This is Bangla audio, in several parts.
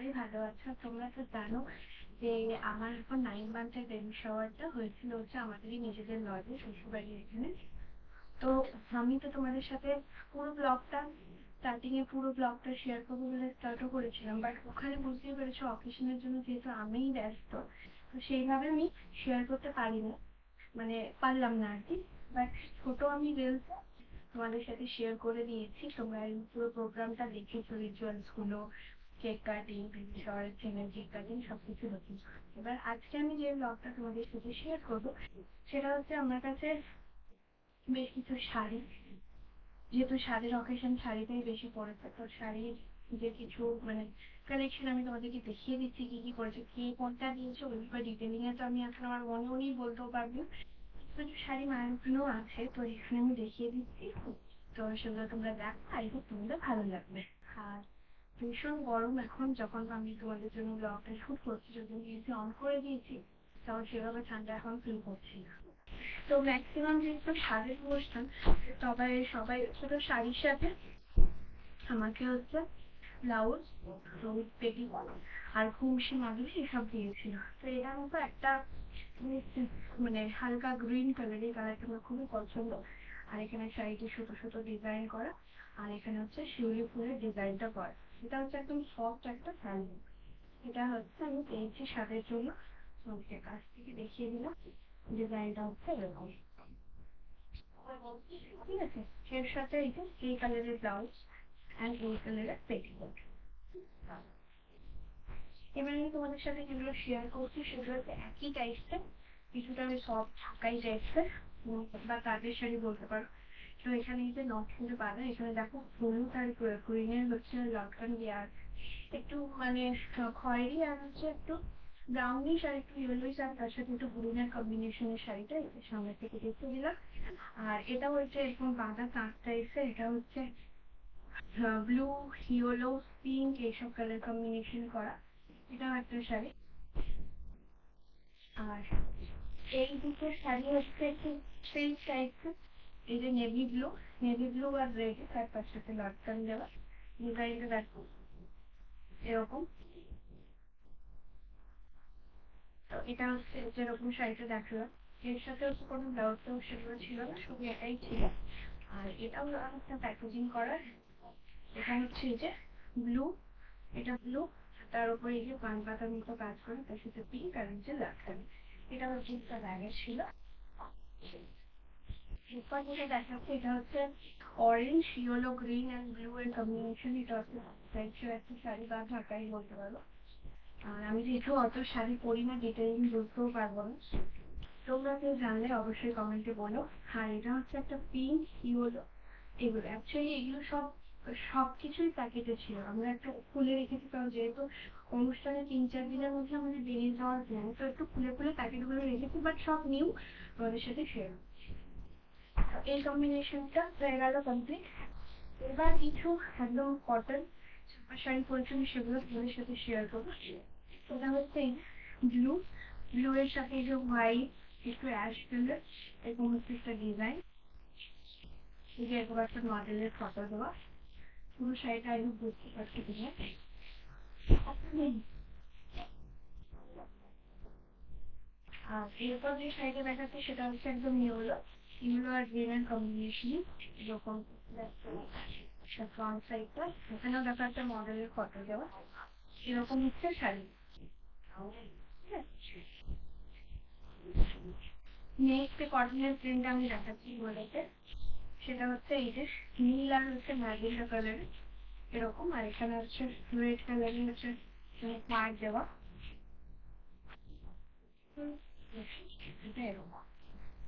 সবাই ভালো আছো? তোমরা তো জানো যে আমার এখন নাইন মান্থের বেবি শাওয়ারটা হয়েছিল হচ্ছে আমাদেরই নিজেদের লজে, শ্বশুরবাড়ির এখানে। তো আমি তো তোমাদের সাথে পুরো ব্লগটা এ পুরো ব্লগটা শেয়ার করব বলে স্টার্টও করেছিলাম। বাট ওখানে বুঝতেই পেরেছ অকেশনের জন্য যেহেতু আমিই ব্যস্ত, তো সেইভাবে আমি শেয়ার করতে পারি না মানে পারলাম না আর কি। বাট ছোট আমি রিলস তোমাদের সাথে শেয়ার করে দিয়েছি। তোমরা পুরো প্রোগ্রামটা দেখেছ রিচুয়ালসগুলো কেক কাটিং শাওয়ারের থিমে কেক কাটিং সবকিছু দেখেছ এবার আজকে আমি যে ব্লগটা তোমাদের সাথে শেয়ার করব, সেটা হচ্ছে আমার কাছে বেশ কিছু শাড়ি। যেহেতু শাড়ির অকেশন শাড়িটাই বেশি পড়েছে, তো শাড়ির যে কিছু মানে কালেকশন আমি তোমাদেরকে দেখিয়ে দিচ্ছি কি কি করেছে কে কোনটা দিয়েছে ওই বা ডিটেলিং এ তো আমি এখন আমার মনে মনেই বলতেও পারব। কিছু শাড়ি জন্যও আছে, তো এখানে আমি দেখিয়ে দিচ্ছি। তো সেগুলো তোমরা দেখো আই হোপ তোমাদের ভালো লাগবে। আর ভীষণ গরম এখন, যখন আমি তোমাদের জন্য ব্লগটা শুট করছি, যদি এসি অন করে দিয়েছি তখন সেভাবে ঠান্ডা এখন ফিল করছি না। তো ম্যাক্সিমাম যেহেতু শাড়ির অনুষ্ঠান সবাই সবাই ছোট শাড়ির সাথে আমাকে হচ্ছে ব্লাউজ পেটি আর খুশি মাদুরি এসব দিয়েছিল। তো এটার মতো একটা মানে হালকা গ্রিন কালার এই কালারটা আমার খুবই পছন্দ। আর এখানে শাড়িটি ছোট ছোট ডিজাইন করা, আর এখানে হচ্ছে শিউলি ফুলের ডিজাইনটা করা। এটা হচ্ছে একদম সফট একটা ফ্যাব্রিক এটা হচ্ছে আমি পেয়েছি শাড়ির জন্য। তোমাকে কাছ থেকে দেখিয়ে দিলাম। ডিজাইনটা হচ্ছে এরকম। ঠিক আছে? এর সাথে এই যে এই কালারের ব্লাউজ অ্যান্ড এই কালারের পেটিকোট এবার আমি তোমাদের সাথে যেগুলো শেয়ার করছি, সেগুলো হচ্ছে একই টাইপসের কিছুটা আমি সব ঢাকাই টাইপসের বা তাদের শাড়ি বলতে পারো। তো এখানে এই যে নকশাটা পাবে, এখানে দেখো হলুদ আর গ্রিনের হচ্ছে লটকান দেওয়া একটু মানে খয়েরি আর হচ্ছে একটু ব্রাউনিশ আর একটু ইয়েলোইশ আর তার সাথে একটু গ্রিনের কম্বিনেশনের শাড়িটা এটা সামনে থেকে দেখতে দিলাম। আর এটা হচ্ছে এরকম বাঁধা তাঁত টাইপসের এটা হচ্ছে ব্লু ইয়েলো পিঙ্ক এইসব কালার কম্বিনেশন করা এটাও একটা শাড়ি। আর এই দুটো শাড়ি হচ্ছে একটু সিল্ক টাইপসের এই যে নেভি ব্লু নেভি ব্লু আর রেড তার তার সাথে লটকান দেওয়া ডিজাইনটা দেখো এরকম তো এটা হচ্ছে যেরকম শাড়িটা দেখলাম এর সাথে হচ্ছে কোনো ব্লাউজ টাউজ সেগুলো ছিল না শুধু এটাই ছিল আর এটাও একটা প্যাকেজিং করার এখানে হচ্ছে এই যে ব্লু এটা ব্লু তার উপরে এই যে পান পাতার মতো কাজ করে তার সাথে পিঙ্ক আর হচ্ছে লাটকান এটা হচ্ছে একটা ব্যাগের ছিল এরপর যেটা দেখাচ্ছে এটা হচ্ছে orange yellow green and blue এর কম্বিনেশন এটা হচ্ছে একটা শাড়ি বা ঢাকাই বলতে পারো আর আমি যেহেতু অত শাড়ি পরি না ডিটেইলিং বুঝতেও পারব না তোমরা কেউ জানলে অবশ্যই কমেন্টে বলো আর এটা হচ্ছে একটা পিঙ্ক ইয়েলো এগুলো অ্যাকচুয়ালি এগুলো সব সবকিছুই প্যাকেটে ছিল। আমরা একটা খুলে রেখেছি, কারণ যেহেতু অনুষ্ঠানে তিন চার দিনের মধ্যে আমাদের বেরিয়ে যাওয়ার প্ল্যান তো একটু খুলে খুলে প্যাকেটগুলো রেখেছি বাট সব নিউ তোমাদের সাথে শেয়ার এই কম্বিনেশনটা হয়ে গেল কমপ্লিট এবার কিছু একদম কটন শাড়ি পরেছি সেগুলো তোমাদের সাথে শেয়ার করব। এটা হচ্ছে ব্লু ব্লু এর সাথে যে হোয়াইট একটু অ্যাশ কালার এরকম হচ্ছে একটা ডিজাইন এই যে এরকম একটা মডেলের ফটো দেওয়া। পুরো শাড়িটা আমি বুঝতে পারছি আর এরপর যে শাড়িটা দেখাচ্ছে সেটা হচ্ছে একদম ইয়েলো আর গ্রিনের কম্বিনেশন এরকম ফ্রন্ট সাইডটা এখানেও দেখা একটা মডেলের ফটো দেওয়া, এরকম হচ্ছে শাড়ি। নেক্সট কটনের প্রিন্ট আমি দেখাচ্ছি বলেছে সেটা হচ্ছে এই যে নীল আর হচ্ছে ম্যাজেন্টা কালারের এরকম, আর এখানে হচ্ছে রেড কালারের হচ্ছে পাড় দেওয়া। এরকম।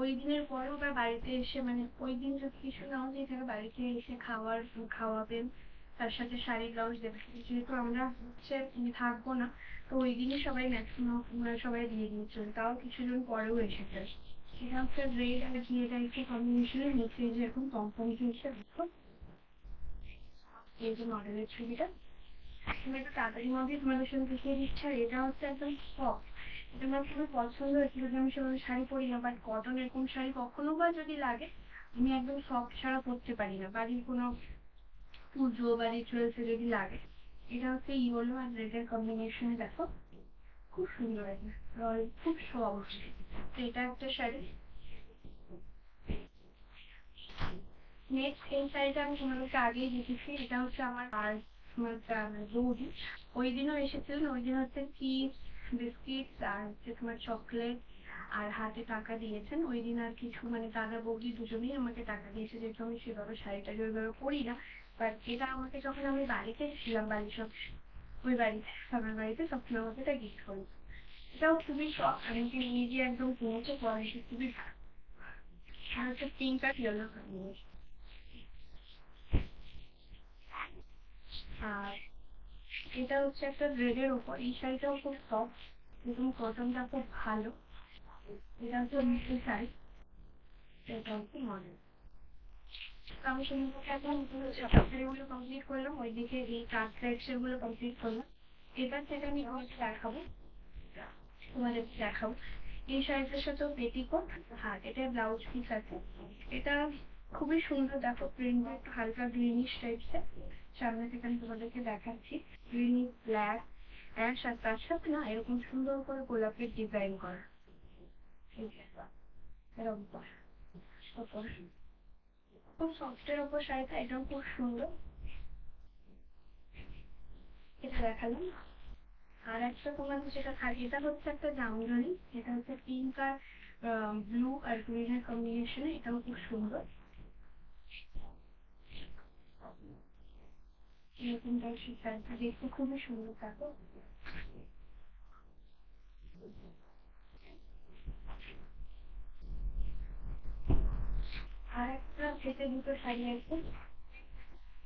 ওই দিনের পরেও বা বাড়িতে এসে মানে ওই দিন যদি কিছু নাও দিয়ে থাকে বাড়িতে এসে খাওয়ার, খাওয়াবেন। তার সাথে শাড়ি ব্লাউজ দেবে যেহেতু আমরা হচ্ছে থাকব না, তো ওই দিনই সবাই ম্যাক্সিমাম সবাই দিয়ে দিয়েছিল তাও কিছুজন পরেও এসেছে। এটা হচ্ছে রেড আর ঘিয়েটা একটু কম্বিনেশনে নিচে যেরকম দেখো এই যে মডেলের ছবিটা। আমি একটু তাড়াতাড়ি মধ্যে তোমাদের সাথে দেখিয়ে দিচ্ছি। আর এটা হচ্ছে একদম সফট আমার খুবই পছন্দ হয়েছে? যদি আমি সেভাবে শাড়ি পরি না বাট কটন এরকম শাড়ি কখনো বা যদি লাগে, আমি একদম সফট ছাড়া পরতে পারি না। বাড়ির কোনো পুজো বা রিচুয়ালসে যদি লাগে, এটা হচ্ছে ইয়েলো আর রেডের কম্বিনেশনে দেখো। খুব সুন্দর একটা খুব সফট। তো এটা একটা শাড়ি। নেক্সট এই শাড়িটা আমি তোমাদেরকে আগেই দেখেছি। এটা হচ্ছে আমার আর আমার ওই দিনও এসেছিলেন ওই দিন হচ্ছে চিপস বিস্কিট আর হচ্ছে তোমার চকলেট আর হাতে টাকা দিয়েছেন, ওই দিন আর কিছু মানে দাদা, বৌদি দুজনেই আমাকে টাকা দিয়েছে, যেহেতু আমি সেভাবে শাড়িটা ওইভাবে পরি না। বাট এটা আমাকে যখন আমি বাড়িতে ছিলাম বাড়ির সব, ওই বাড়িতে সবার বাড়িতে, তখন আমাকে এটা গিফট করি এটাও খুবই শখ আমি কি নিজে একদম কিনেছে কোয়ালিটি খুবই ভালো আর হচ্ছে পিঙ্ক আর ইয়েলো আর এটা হচ্ছে একটা রেডের উপর। এই শাড়িটাও খুব সফট এবং কটনটা খুব ভালো। এটা হচ্ছে মিষ্টি শাড়ি। এটা হচ্ছে মডেল আমি সুন্দর এখন শাড়িগুলো কমপ্লিট করলাম। ওইদিকে এই কাট সেকশনগুলো কমপ্লিট করলাম। এবার থেকে আমি তোমাকে দেখাবো। তোমাদের দেখাবো। এই শাড়িটার সাথেও পেটিকোট আর এটা ব্লাউজ পিস আছে। এটা খুবই সুন্দর, দেখো প্রিন্ট হালকা গ্রিনিশ টাইপসের সামনে থেকে আমি তোমাদেরকে দেখাচ্ছি গ্রিনিশ ব্ল্যাক অ্যাশ আর তার সাথে না এরকম সুন্দর করে গোলাপের ডিজাইন করা। খুব সফটের ওপর শাড়িটা, এটাও খুব সুন্দর। এটা আর একটা তোমাদের যেটা এটা হচ্ছে একটা এটা হচ্ছে পিঙ্ক আর ব্লু আর গ্রিনের কম্বিনেশনে এটাও খুব সুন্দর। এরকম টাইপের শাড়িটা দেখতে খুবই সুন্দর থাকে। আর একটা সেটে দুটো শাড়ি আছে।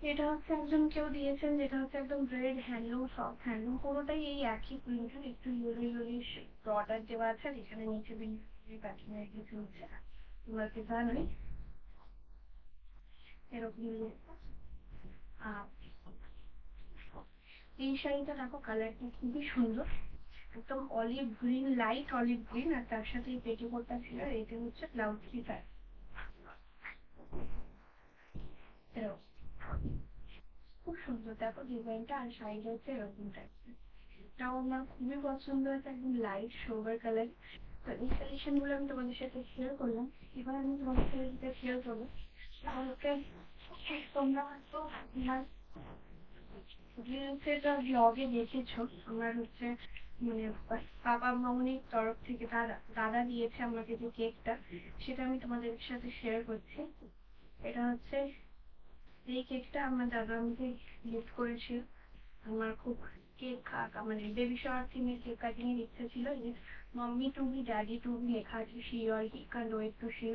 এটা হচ্ছে একজন কেউ দিয়েছেন, যেটা হচ্ছে একদম রেড হ্যান্ডলুম সফট হ্যান্ডলুম পুরোটাই এই একই প্রিন্টের একটু ইয়েলো ইয়েলোইশ বর্ডার দেওয়া আছে আর এখানে নিচে প্যাটার্নের কিছু হচ্ছে তোমরা কি জানোই? এরকম আর এই শাড়িটা দেখো কালারটা খুবই সুন্দর। একদম olive green light olive green আর তার সাথে এই পেটিকোটটা ছিল এটা হচ্ছে ব্লাউজ পিস আর খুব সুন্দর। দেখো ডিজাইনটা আর শাড়িটা হচ্ছে এরকম টাইপের এটাও আমার খুবই পছন্দ হয়েছে, একদম লাইট সোবার কালার তো এই কালেকশনগুলো আমি তোমাদের সাথে শেয়ার করলাম। এবার আমি তোমাদের সাথে শেয়ার করব আমাকে তোমরা আমার রিলসের ব্লগে দেখেছ। আমার হচ্ছে মানে বাবা মামনির তরফ থেকে দাদা দাদা দিয়েছে আমাকে যে কেকটা। সেটা আমি তোমাদের সাথে শেয়ার করছি। এটা হচ্ছে, এই কেকটা আমার দাদা আমাকে গিফট করেছিল। আমার খুব কেক খাক মানে বেবি শাওয়ার থিমের কেক কাটিং এর ইচ্ছা ছিল। যে mummy to be daddy to be লেখা আছে she R he can wait to see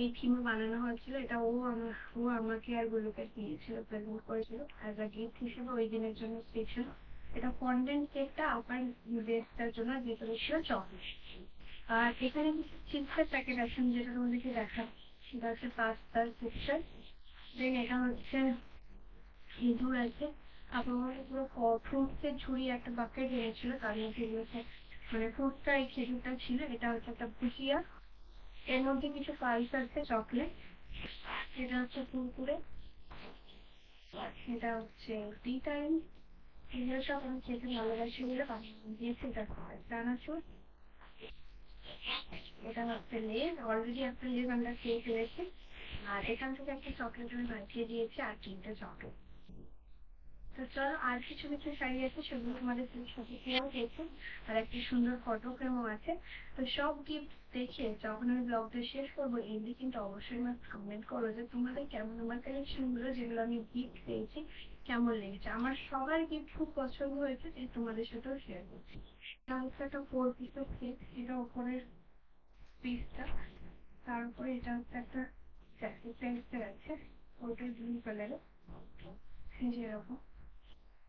এই থিমে বানানো হয়েছিল, এটা ও আমার ও আমাকে আর গুলোকে দিয়েছিল প্রেজেন্ট করেছিল অ্যাজ আ গিফট হিসেবে ওই দিনের জন্য স্পেশাল এটা ফন্ডেন্ট কেকটা আপার বেসটার জন্য ছিল চকলেট আর এখানে চিপসের প্যাকেট আমি যেটা তোমাদেরকে দেখা সেটা হচ্ছে পাস্তার চিপসের দেন এটা হচ্ছে খেজুর আছে। আপনার পুরো ফ্রুটসের ঝুড়ি একটা বাকেট এনেছিল, তার মধ্যে এগুলোতে মানে ফ্রুটসটা এই খেজুরটা ছিল, এটা হচ্ছে একটা ভুজিয়া। এর মধ্যে কিছু পালস আছে চকলেট এটা হচ্ছে কুরকুরে। এটা হচ্ছে টি টাইম এগুলো সব আমি খেতে ভালোবাসি বলে দিয়েছি, এটা চানাচুর এটা হচ্ছে লেজ। অলরেডি একটা লেজ আমরা খেয়ে ফেলেছি। আর এখান থেকে একটা চকলেট আমি পাঠিয়ে দিয়েছি, আর তিনটে চকলেট তো চলো আর কিছু কিছু শাড়ি আছে, সেগুলো তোমাদের সাথে শেয়ার করছি আর একটা সুন্দর ফটো ফ্রেমও আছে। তো সব গিফট দেখে যখন আমি ব্লগটা শেষ করব, এমনি কিন্তু অবশ্যই আমার কমেন্ট করো যে তোমাদের কেমন, আমার কালেকশন যেগুলো আমি গিফট পেয়েছি, কেমন লেগেছে? আমার সবার গিফট খুব পছন্দ হয়েছে যে তোমাদের সাথেও শেয়ার করছি। একটা ফোর পিসের সেট এটা ওপরের পিসটা তারপরে এটা হচ্ছে একটা জ্যাকেট আছে, ওটা ব্লু কালারের এই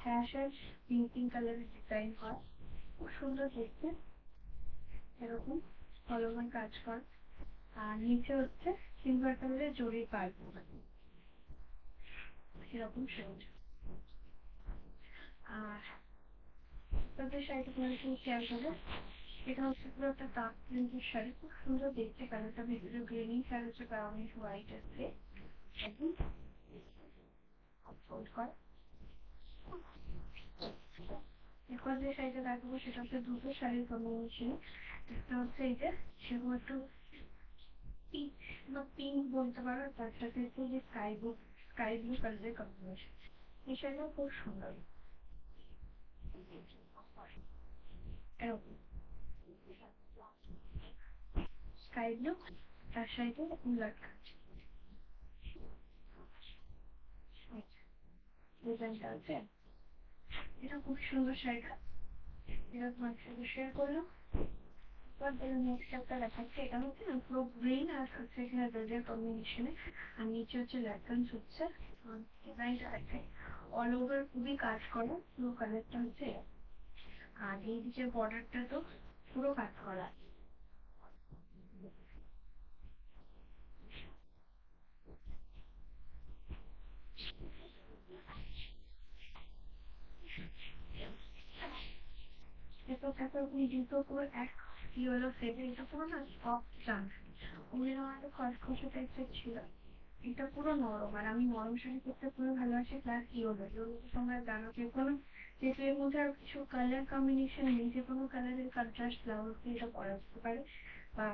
হ্যাশ হ্যাশ পিঙ্ক পিঙ্ক কালারের ডিজাইন করা খুব সুন্দর দেখতে। এরকম ফলমান কাজ কর। আর নিচে হচ্ছে সিলভার কালারের জরির পাইপ এরকম সবুজ আর তাদের শাড়িটা তোমার সাথে শেয়ার করব? এটা হচ্ছে পুরো একটা ডার্ক প্রিন্টের শাড়ি খুব সুন্দর দেখতে কালারটা ভেতরে গ্রিনিশ আর হচ্ছে ব্রাউনিশ হোয়াইট আছে। একদম ফোল্ড করা। এরপর যে শাড়িটা দেখাবো, সেটা হচ্ছে দুটো শাড়ির কম্বিনেশন একটা হচ্ছে এই যে সেরকম একটু বা পিঙ্ক বলতে পারো, তার সাথে হচ্ছে যে স্কাই ব্লু স্কাই ব্লু কালারের কম্বিনেশন এই শাড়িটা খুব সুন্দর। এরকম স্কাই ব্লু তার সাথে ব্লাড কাজ ডিজাইনটা আছে এটা খুব সুন্দর শাড়িটা এটা তোমার সাথে শেয়ার করলাম পুরো গ্রিন আর হচ্ছে আর নিচে হচ্ছে হচ্ছে খুবই কাজ করা পুরো কালারটা হচ্ছে আর এই দিকের বর্ডারটা তো পুরো কাজ করা এতো এত জুতো পুরো এক কি হলো সেটা এটা পুরো না সফট ওগুলো আমার একটু খসখসে টাইপের ছিল। এটা পুরো নরম আর আমি নরম শাড়ি পরতে পুরো ভালোবাসি প্লাস ইয়েলো ইয়েলো তোমরা জানো যে কোনো যেহেতু এর মধ্যে আরও কিছু কালার কম্বিনেশন নেই, যে কোনো কালারের কন্ট্রাস্ট ব্লাউজ দিয়ে এটা পরা যেতে পারে। বা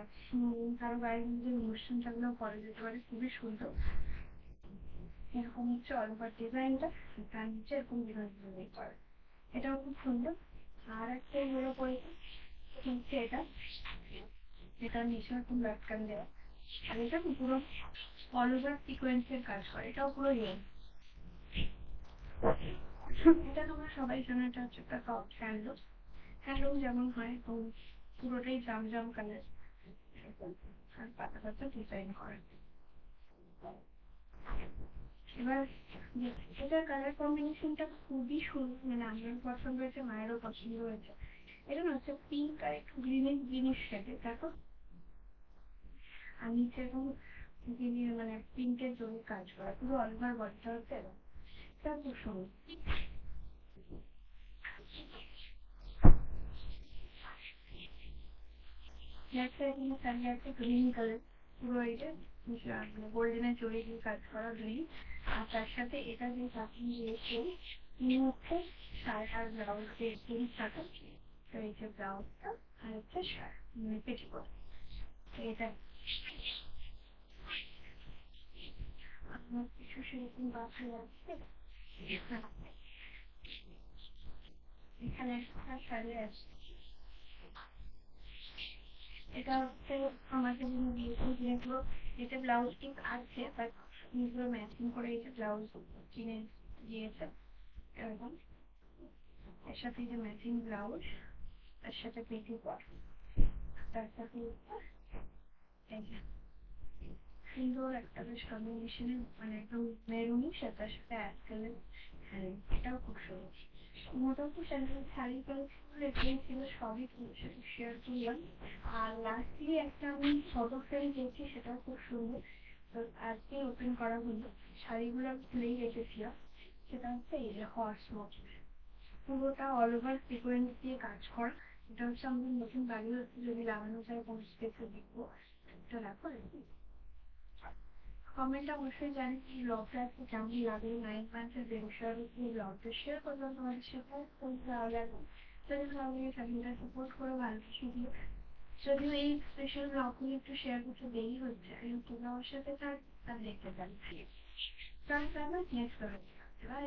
কারও গায়ের মধ্যে অনুষ্ঠান থাকলেও পরা যেতে পারে, খুবই সুন্দর। এরকম হচ্ছে অল ওভার ডিজাইনটা তার নিচে এরকম ডিজাইন করা। এটাও খুব সুন্দর। আর একটা হলো পড়েছে এটা। যেটা নিচে এরকম লটকান দেওয়া। আর এটা পুরো অল ওভার সিকোয়েন্সের কাজ করে। এটাও পুরো ইয়ে এটা তোমরা সবাই জানো, এটা হচ্ছে একটা সফট হ্যান্ডলুম হ্যান্ডলুম যেমন হয় এবং পুরোটাই জাম জাম কালার আর পাতা পাতা ডিজাইন করা। এবার এটার কালার কম্বিনেশনটা খুবই সুন্দর মানে আমার পছন্দ হয়েছে, মায়েরও পছন্দ হয়েছে। এটা না হচ্ছে পিঙ্ক আর একটু গ্রিনিশ গ্রিনিশ শেডের দেখো আমি নিচে এরকম গ্রিনের মানে পিঙ্কের জন্য কাজ করা, পুরো অল ওভার বডিটা হচ্ছে এরকম। এটা খুব সুন্দর। একটা এখানে সামনে একটা গ্রিন কালার পুরো এটা মানে গোল্ডেনের জড়ি দিয়ে কাজ করা গ্রিন আর তার সাথে এটা যে চাকরি দিয়েছে তিনি শার্ট আর ব্লাউজ দিয়ে তিরিশ টাকা তো এই যে ব্লাউজটা আর হচ্ছে মানে পেটিকোট এটা। আমার কিছু সেরকম বাকি আছে। এখানে একটা শাড়ি আছে। এটা হচ্ছে আমাকে যিনি দিয়েছেন যেগুলো এতে ব্লাউজ ঠিক আছে বাট এগুলো ম্যাচিং করে এই যে ব্লাউজ কিনে দিয়েছে, এরকম। এর সাথে যে ম্যাচিং ব্লাউজ তার সাথে পেটি পর। তার সাথে সুন্দর একটা বেশ কম্বিনেশনে মানে একদম মেরুনি সাথে সাথে অ্যাড হ্যাঁ এটাও খুব সুন্দর। মোটামুটি শাড়ি এগুলোই ছিল সবই আর একটা আমি সেটাও খুব সুন্দর করা হলো আমি রেখেছিলাম সেটা হচ্ছে এই যে পুরোটা অল ওভার সিকোয়েন্স দিয়ে কাজ করা এটা হচ্ছে আমাদের নতুন বাড়ি যদি লাগানো যায় কোনো স্পেসে দেখব এটা রাখো কমেন্ট অবশ্যই জানি কি ব্লগটা কেমন লাগল নাইন মান্থের ব্যবসার এই ব্লগটা শেয়ার করলাম তোমাদের সাথে। খুব ভালো লাগল। যদি ভালো লাগে চ্যানেলটা সাপোর্ট করো, ভালো কিছু দিও। যদিও এই স্পেশাল ব্লগগুলো একটু শেয়ার করতে দেরি হচ্ছে, আমি তোমরা আমার সাথে তার দেখতে পারি তাহলে নেক্সট বাই